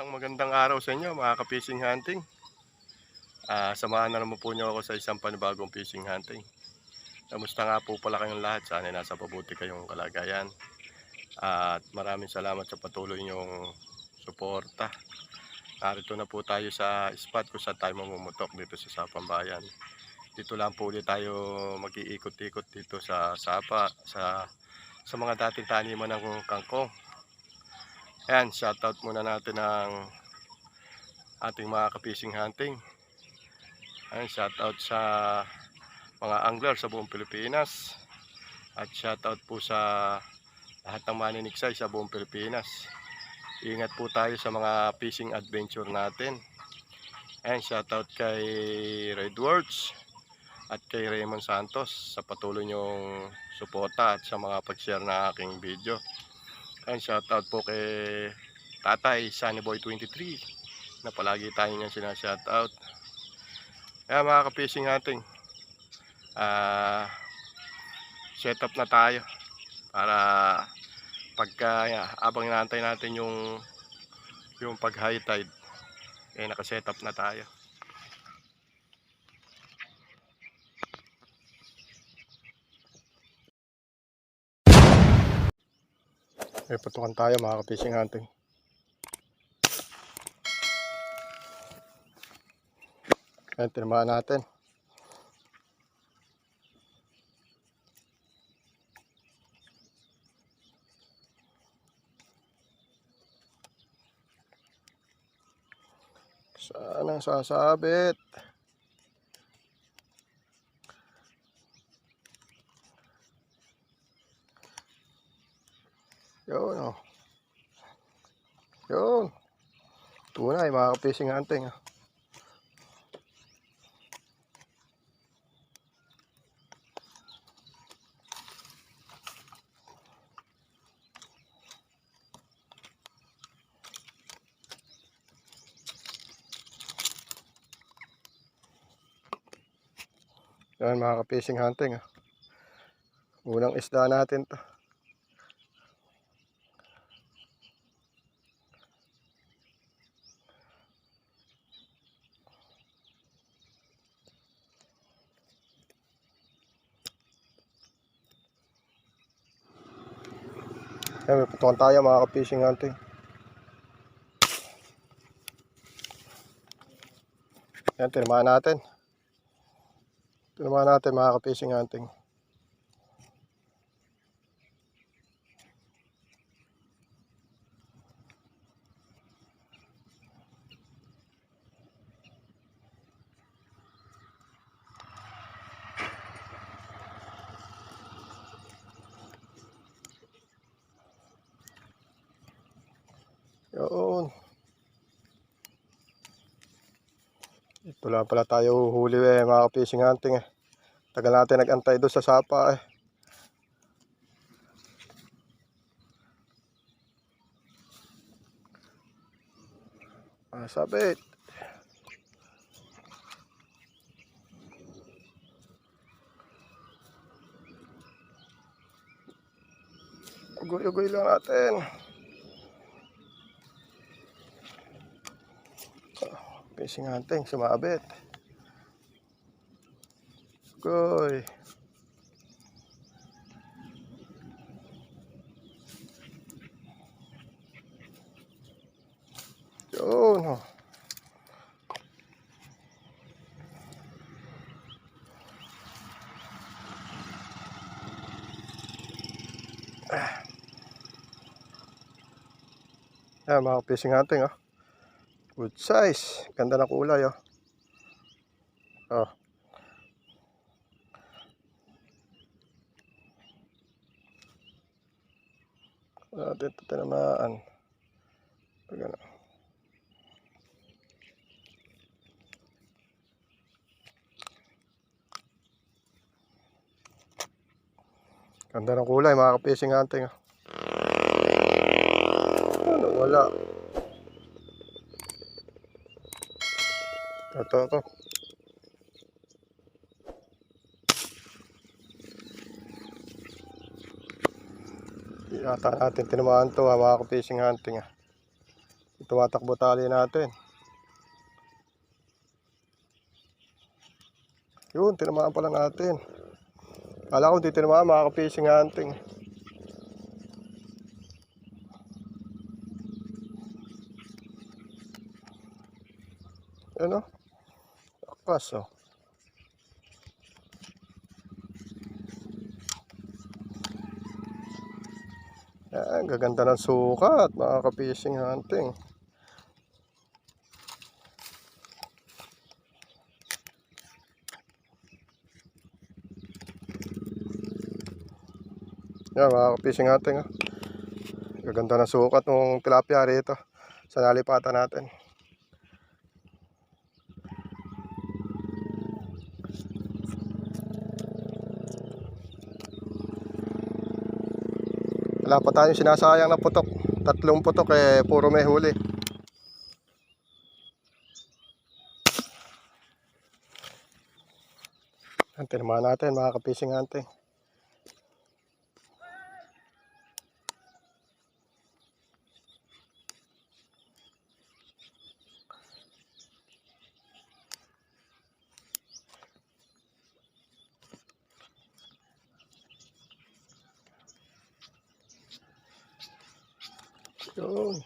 Isang magandang araw sa inyo mga ka-fishing hunting. Ah, samahan na naman po niyo ako sa isang panibagong fishing hunting. Kamusta nga po pala kayong lahat? Sana nasa pabuti kayong kalagayan. At maraming salamat sa patuloy niyong suporta. Narito na po tayo sa spot kung saan tayo mamumutok dito sa Sapang Bayan. Dito lang po ulit tayo mag-iikot-ikot dito sa Sapa, sa sa mga dating taniman ng kangkong. Ayan, shoutout muna natin ang ating mga ka-fishing hunting. Ayan, shoutout sa mga angler sa buong Pilipinas. At shoutout po sa lahat ng maniniksay sa buong Pilipinas. Ingat po tayo sa mga fishing adventure natin. Ayan, shoutout kay Redwords at kay Raymond Santos sa patuloy niyong suporta at sa mga pag-share na aking video. Ayan, shoutout po kay Tatay Sunnyboy23 na palagi tayo niyan sinashoutout. Kaya mga ka-fishing natin, ah set up na tayo para pagka abang inaantay natin yung yung pag high tide eh naka-set up na tayo. May patukan tayo mga ka-fishing hunting. Ayan, tinamaan natin. Saan ang sasabit? Yun, oh. Yun. Tunay, mga ka-fishing hunting. ah. Yan mga ka-fishing hunting. ah. Unang isda natin to. Yan, may putukan tayo mga ka-fishing hunting. Yan, tinamaan natin. Tinamaan natin mga ka-fishing hunting. Yun. Ito lang pala tayo huli eh, mga ka-fishing hunting eh. Tagal natin nag-antay doon sa sapa eh. Ah, sabit. Ugoy-ugoy lang natin. Fishing hunting, sumabit. Goy. Yun. oh. Yan mga fishing hunting oh. Good size. Ganda ng kulay oh. Oh. Natin ito tinamaan. Pag ano. Ganda ng kulay mga ka-fishing hunting oh. Ano, wala. Ito, ito. Yata natin tinamaan to ha, mga ka-fishing hunting ha. tumatakbo tali natin. Yun, tinamaan pala natin. Kala ko hindi tinamaan, makaka-fishing hunting. Ano? Lakas oh. Yan, gaganda ng sukat, mga ka-fishing hunting. Yan, mga ka-fishing hunting. ah. Gaganda ng sukat ng tilapia rito sa nalipatan natin. Wala pa tayong sinasayang na putok. Tatlong putok eh, puro may huli. Tinamaan natin mga kapising hunting. Yun.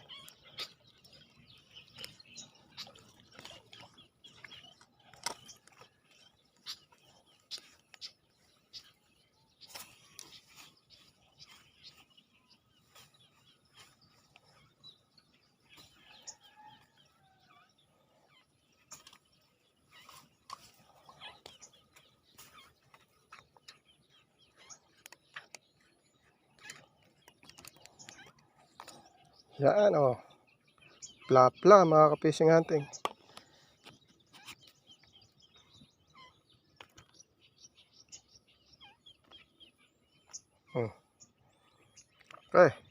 Yan oh. Pla-pla mga kapising hunting. Hmm. Okay.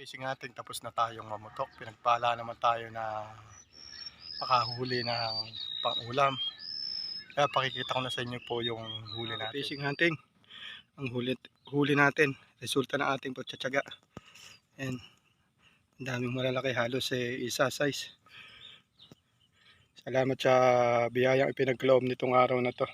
Fishing natin tapos na tayong mamutok. Pinagpala naman tayo na makahuli ng pang-ulam. Kaya pakikita ko na sa inyo po yung huli natin. Fishing hunting. Ang huli, huli natin. Resulta ng ating pagtsatsaga. And ang daming malalaki halos eh, isa size. Salamat sa biyayang ipinagkaloob nitong araw na to.